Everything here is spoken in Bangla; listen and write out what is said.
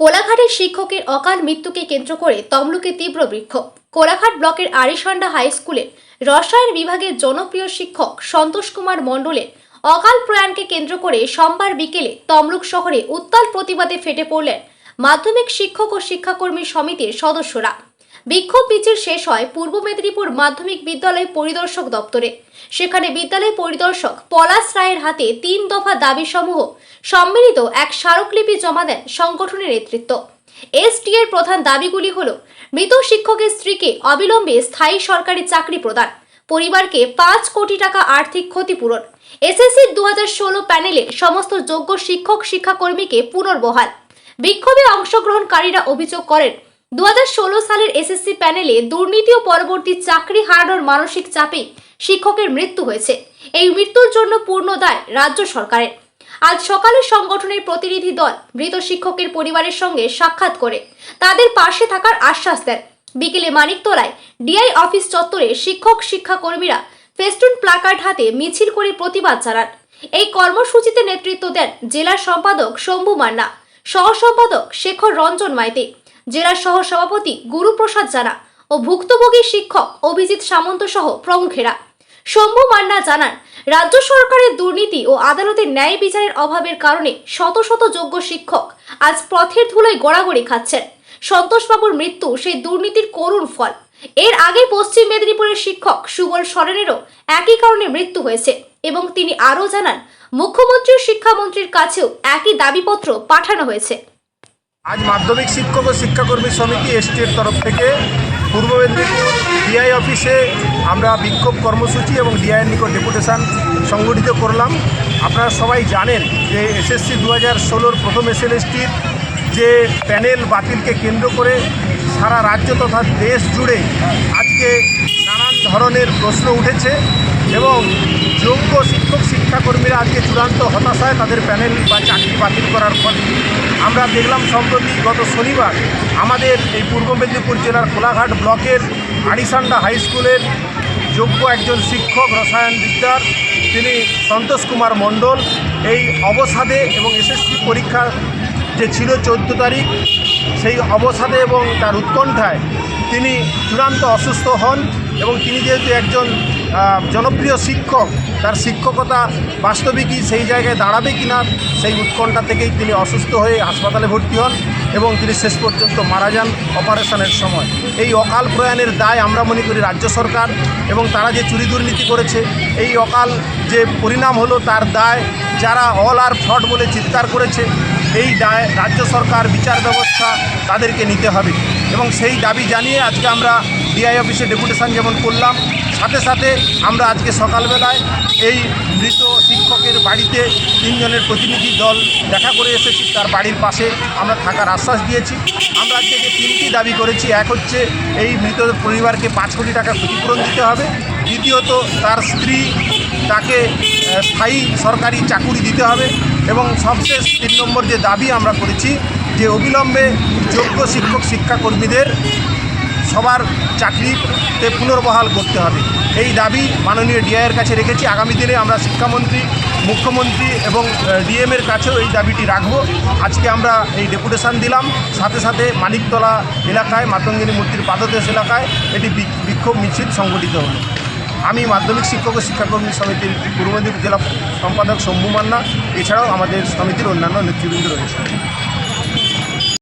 কোলাঘাটের শিক্ষকের অকাল মৃত্যুকে কেন্দ্র করে তমলুকে তীব্র বিক্ষোভ। কোলাঘাট ব্লকের আরিসান্ডা হাই স্কুলে রসায়ন বিভাগের জনপ্রিয় শিক্ষক সন্তোষ কুমার মণ্ডলের অকাল প্রয়াণকে কেন্দ্র করে সোমবার বিকেলে তমলুক শহরে উত্তাল প্রতিবাদে ফেটে পড়লেন মাধ্যমিক শিক্ষক ও শিক্ষাকর্মী সমিতির সদস্যরা। বিক্ষোভ মিছিল শেষ হয় পূর্ব মেদিনীপুর মাধ্যমিক বিদ্যালয় পরিদর্শক দপ্তরে। সেখানে বিদ্যালয় পরিদর্শক পলাশ রায়ের হাতে তিন দফা দাবিসমূহ সম্মিলিত এক স্মারকলিপি জমা দেন সংগঠনের নেতৃত্ব। এসটি এর প্রধান দাবিগুলি হল, মৃত শিক্ষকের স্ত্রীকে অবিলম্বে স্থায়ী সরকারি চাকরি প্রদান, পরিবারকে পাঁচ কোটি টাকা আর্থিক ক্ষতিপূরণ এসএসসি দু হাজার ষোলো প্যানেলে সমস্ত যোগ্য শিক্ষক শিক্ষাকর্মীকে পুনর্বহাল। বিক্ষোভে অংশগ্রহণকারীরা অভিযোগ করেন দু হাজার ষোলো সালের এসএসসি প্যানেলে দুর্নীতি ও পরবর্তী চাকরি হারানোর মানসিক চাপে শিক্ষকের মৃত্যু হয়েছে। এই মৃত্যুর জন্য পূর্ণ দায় রাজ্য সরকারের। আজ সকালে সংগঠনের প্রতিনিধি দল মৃত শিক্ষকের পরিবারের সঙ্গে সাক্ষাৎ করে। তাদের পাশে থাকার আশ্বাস দেন। বিকেলে মানিকতলায় ডিআই অফিস চত্বরে শিক্ষক, শিক্ষাকর্মীরা ফেস্টুন প্লাকার্ড হাতে মিছিল করে প্রতিবাদ জানান। এই কর্মসূচিতে নেতৃত্ব দেন জেলার সম্পাদক শম্ভু মান্না সহ সম্পাদক শেখর রঞ্জন মাইতি জেলার সহ সভাপতি গুরুপ্রসাদ জানা ও ভুক্তভোগী শিক্ষক অভিজিৎ সামন্ত সহ প্রমুখেরা। শম্ভু মান্না জানান, রাজ্য সরকারের দুর্নীতি ও আদালতের ন্যায় বিচারের অভাবের কারণে শত শত যোগ্য শিক্ষক আজ পথের ধুলোয় গড়াগড়ি খাচ্ছেন। সন্তোষবাবুর মৃত্যু সেই দুর্নীতির করুণ ফল। এর আগে পশ্চিম মেদিনীপুরের শিক্ষক সুবল সরেনেরও একই কারণে মৃত্যু হয়েছে এবং তিনি আরও জানান, মুখ্যমন্ত্রী শিক্ষামন্ত্রীর কাছেও একই দাবিপত্র পাঠানো হয়েছে। আজ মাধ্যমিক শিক্ষক ও শিক্ষাকর্মী সমিতি এসটির তরফ থেকে পূর্ব মেদিনীপুর ডিআই অফিসে আমরা বিক্ষোভ কর্মসূচি এবং ডিআইয়ের নিকট ডেপুটেশন সংগঠিত করলাম। আপনারা সবাই জানেন যে এসএসসি দু হাজার ষোলোর প্রথম এসএলএসটির যে প্যানেল বাতিলকে কেন্দ্র করে সারা রাজ্য তথা দেশ জুড়ে আজকে নানান ধরনের প্রশ্ন উঠেছে। এবং যোগ্য শিক্ষক, শিক্ষাকর্মীরা আজকে চূড়ান্ত হতাশায় তাদের প্যানেল বা চাকরি বাতিল করার ফলে। আমরা দেখলাম সম্প্রতি গত শনিবার আমাদের এই পূর্ব মেদিনীপুর জেলার কোলাঘাট ব্লকের আড়িসান্ডা হাই স্কুলের যোগ্য একজন শিক্ষক, রসায়ন বিদ্যার, তিনি সন্তোষ কুমার মণ্ডল। এই অবসাদে এবং এসএসসি পরীক্ষা যে ছিল চোদ্দ তারিখ, সেই অবসাদে এবং তার উৎকণ্ঠায় তিনি চূড়ান্ত অসুস্থ হন এবং তিনি যেহেতু একজন জনপ্রিয় শিক্ষক, তার শিক্ষকতা বাস্তবিকই সেই জায়গায় দাঁড়াবে কিনা, সেই উৎকণ্ঠা থেকেই তিনি অসুস্থ হয়ে হাসপাতালে ভর্তি হন এবং তিনি শেষ পর্যন্ত মারা যান অপারেশনের সময়। এই অকাল প্রয়াণের দায় আমরা মনে করি রাজ্য সরকার এবং তারা যে চুরি দুর্নীতি করেছে, এই অকাল যে পরিণাম হলো তার দায় যারা অল আর ফ্রড বলে চিৎকার করেছে, এই দায় রাজ্য সরকার, বিচার ব্যবস্থা তাদেরকে নিতে হবে। এবং সেই দাবি জানিয়ে আজকে আমরা ডিআই অফিসে ডেপুটেশন যেমন করলাম। সাথে সাথে আমরা আজকে সকালবেলায় এই মৃত শিক্ষকের বাড়িতে তিনজনের প্রতিনিধি দল দেখা করে এসেছি। তার বাড়ির পাশে আমরা থাকার আশ্বাস দিয়েছি। আমরা আজকে যে তিনটি দাবি করেছি, এক হচ্ছে এই মৃত পরিবারকে পাঁচ কোটি টাকা ক্ষতিপূরণ দিতে হবে। দ্বিতীয়ত তার স্ত্রী, তাকে স্থায়ী সরকারি চাকুরি দিতে হবে। এবং সবশেষ তিন নম্বর যে দাবি আমরা করেছি যে অবিলম্বে যোগ্য শিক্ষক শিক্ষাকর্মীদের সবার চাকরিতে পুনর্বহাল করতে হবে। এই দাবি মাননীয় ডিআইয়ের কাছে রেখেছি। আগামী দিনে আমরা শিক্ষামন্ত্রী, মুখ্যমন্ত্রী এবং ডিএম এর কাছেও এই দাবিটি রাখব। আজকে আমরা এই ডেপুটেশন দিলাম। সাথে সাথে মানিকতলা এলাকায়, মাতঙ্গিনী মূর্তির পাদদেশ এলাকায় এটি বিক্ষোভ মিছিল সংগঠিত হলো। আমি মাধ্যমিক শিক্ষক ও শিক্ষাকর্মী সমিতির পূর্ব জেলা সম্পাদক শম্ভু মান্না। এছাড়াও আমাদের সমিতির অন্যান্য নেতৃবৃন্দ রয়েছে